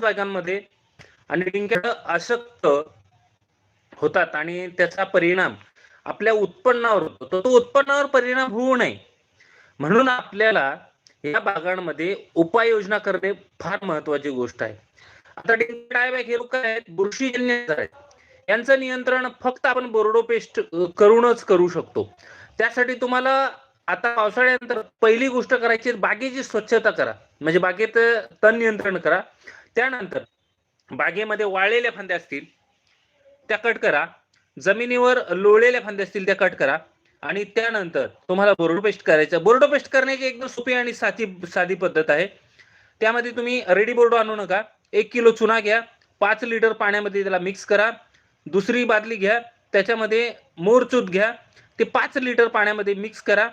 बागांमध्ये आणि डिंक्या अशक्त होतात आणि त्याचा परिणाम आपल्या उत्पन्नावर होतो. तर तो उत्पन्नावर परिणाम होऊ नये. म्हणून आपल्याला या बागांमध्ये उपाययोजना करणे फार महत्वाची गोष्ट आहे. आता डायबॅक हे लोक काय आहेत बुरशीजन्य आहेत. यांचं नियंत्रण फक्त आपण बोर्डो पेस्ट करूनच करू शकतो. त्यासाठी तुम्हाला आता पावसाळ्यानंतर पहिली गोष्ट करायची बागेची स्वच्छता करा. म्हणजे बागेत तण नियंत्रण करा. त्यानंतर बागेमध्ये वाळलेल्या फांद्या असतील त्या कट करा. जमिनीवर लोळलेल्या फांद्या असतील त्या कट करा. आणि त्यानंतर तुम्हाला बोर्डो पेस्ट करायचं बोर्डो पेस्ट करण्याची एकदम सोपी आणि साधी साधी पद्धत आहे. त्यामध्ये तुम्ही रेडी बोर्डो आणू नका. एक किलो चुना घ्या. पाच लिटर पाण्यामध्ये त्याला मिक्स करा. दुसरी बादली घ्या. त्याच्यामध्ये मोरचूत घ्या. ते पाच लिटर पाण्यामध्ये मिक्स करा.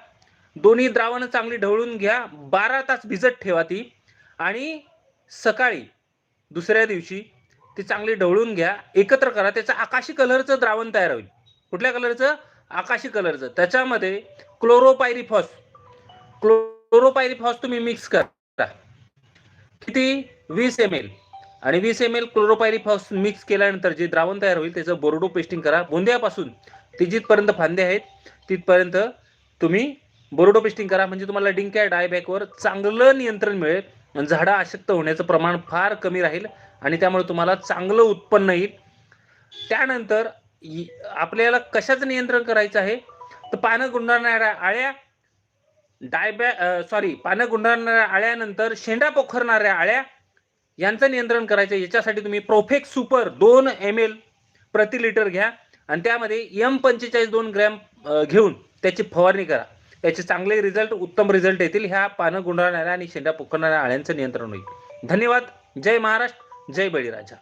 दोन्ही द्रावणं चांगली ढवळून घ्या. बारा तास भिजत ठेवा ती. आणि सकाळी दुसऱ्या दिवशी ती चांगली ढवळून घ्या एकत्र करा. त्याचं आकाशी कलरचं द्रावण तयार होईल. कुठल्या कलरचं? आकाशी कलरचं. त्याच्यामध्ये क्लोरोपायरिफॉस क्लोरोपायरिफॉस तुम्ही मिक्स करा. किती? वीस एम एल आणि वीस एम एल क्लोरोपायरिफॉस मिक्स केल्यानंतर जे द्रावण तयार होईल त्याचं बोर्डो पेस्टिंग करा. बोंद्यापासून ते जिथपर्यंत फांदे आहेत तिथपर्यंत तुम्ही बोर्डो पेस्टिंग करा. म्हणजे तुम्हाला डिंक्या डायबॅकवर चांगलं नियंत्रण मिळेल. झाडं अशक्त होण्याचं प्रमाण फार कमी राहील आणि त्यामुळे तुम्हाला चांगलं उत्पन्न येईल. त्यानंतर आपल्याला कशाचं नियंत्रण करायचं आहे? तर पानं गुंडाळणाऱ्या आळ्या डायबॅ सॉरी पानं गुंडाळणाऱ्या आळ्यानंतर शेंडा पोखरणाऱ्या आळ्या यांचं नियंत्रण करायचं आहे. याच्यासाठी तुम्ही प्रोफेक्स सुपर दोन एम एल प्रति लिटर घ्या आणि त्यामध्ये एम पंचेचाळीस दोन ग्रॅम घेऊन त्याची फवारणी करा. याचे चांगले रिझल्ट उत्तम रिझल्ट येतील. ह्या पानं गुंडाळणाऱ्या आणि शेंडा पोखरणाऱ्या आळ्यांचं नियंत्रण होईल. धन्यवाद. जय महाराष्ट्र. जय बळीराजा.